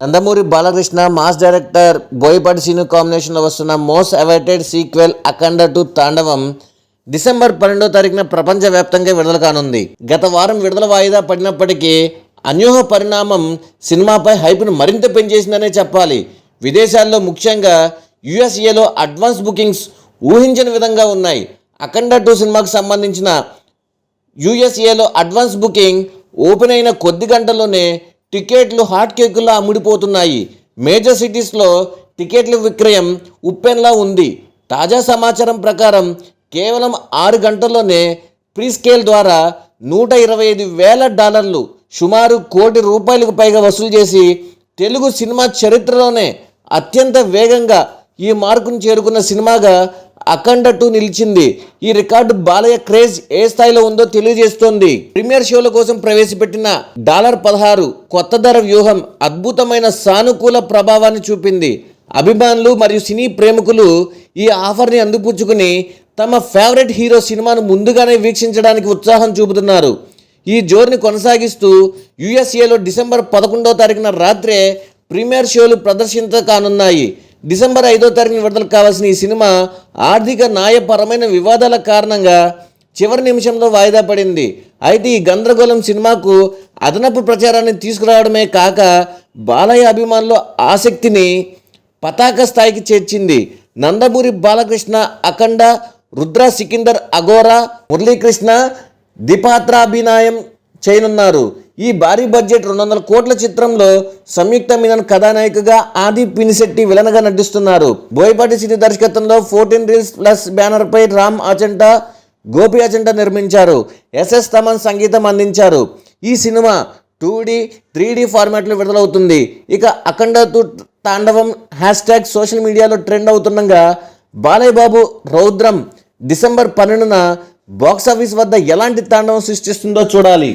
Nandamuri Balakrishna mass director Boyapati Seenu కాంబినేషన్లో వస్తున్న most awaited sequel Akhanda two Thandavam December పన్నెండో తారీఖున ప్రపంచవ్యాప్తంగా విడుదల కానుంది. గత వారం విడుదల వాయిదా పడినప్పటికీ అన్యూహ పరిణామం సినిమాపై హైప్ను మరింత పెంచేసిందనే చెప్పాలి. విదేశాల్లో ముఖ్యంగా యుఎస్ఏలో అడ్వాన్స్ బుకింగ్స్ ఊహించని విధంగా ఉన్నాయి. అఖండ టూ సినిమాకు సంబంధించిన యుఎస్ఏలో అడ్వాన్స్ బుకింగ్ ఓపెన్ అయిన కొద్ది గంటల్లోనే టికెట్లు హాట్ కేకుల్లా అమ్ముడిపోతున్నాయి. మేజర్ సిటీస్లో టికెట్ల విక్రయం ఉప్పెన్లా ఉంది. తాజా సమాచారం ప్రకారం కేవలం ఆరు గంటల్లోనే ప్రీ స్కేల్ ద్వారా నూట ఇరవై ఐదు వేల డాలర్లు సుమారు కోటి రూపాయలకు పైగా వసూలు చేసి తెలుగు సినిమా చరిత్రలోనే అత్యంత వేగంగా ఈ మార్కును చేరుకున్న సినిమాగా అఖండ టూ నిలిచింది. ఈ రికార్డు బాలయ్య క్రేజ్ ఏ స్థాయిలో ఉందో తెలియజేస్తోంది. ప్రీమియర్ షోల కోసం ప్రవేశపెట్టిన డాలర్ పదహారు కొత్త ధర వ్యూహం అద్భుతమైన సానుకూల ప్రభావాన్ని చూపింది. అభిమానులు మరియు సినీ ప్రేమికులు ఈ ఆఫర్ని అందిపుచ్చుకుని తమ ఫేవరెట్ హీరో సినిమాను ముందుగానే వీక్షించడానికి ఉత్సాహం చూపుతున్నారు. ఈ జోరుని కొనసాగిస్తూ యుఎస్ఏలో డిసెంబర్ పదకొండవ తారీఖున రాత్రే ప్రీమియర్ షోలు ప్రదర్శించ కానున్నాయి. డిసెంబర్ ఐదో తారీఖున విడుదల కావాల్సిన ఈ సినిమా ఆర్థిక న్యాయపరమైన వివాదాల కారణంగా చివరి నిమిషంలో వాయిదా పడింది. అయితే ఈ గందరగోళం సినిమాకు అదనపు ప్రచారాన్ని తీసుకురావడమే కాక బాలయ్య అభిమానుల ఆసక్తిని పతాక స్థాయికి చేర్చింది. నందమూరి బాలకృష్ణ అఖండ రుద్ర సికిందర్ అఘోరా మురళీకృష్ణ ద్విపాత్రాభినయం చేయనున్నారు. ఈ భారీ బడ్జెట్ రెండు వందల కోట్ల చిత్రంలో సంయుక్త మీనన్ కథానాయికగా ఆది పినిశెట్టి విలన్గా నటిస్తున్నారు. బోయపాటి సినీ దర్శకత్వంలో ఫోర్టీన్ రీల్స్ ప్లస్ బ్యానర్పై రామ్ అచంట గోపి అచంట నిర్మించారు. ఎస్ఎస్ తమన్ సంగీతం అందించారు. ఈ cinema two D three D ఫార్మాట్లో విడుదలవుతుంది. ఇక Akhanda Thandavam hash tag social మీడియాలో ట్రెండ్ అవుతుండగా బాలయ్యబాబు రౌద్రం డిసెంబర్ పన్నెండున బాక్సాఫీస్ వద్ద ఎలాంటి తాండవం సృష్టిస్తుందో చూడాలి.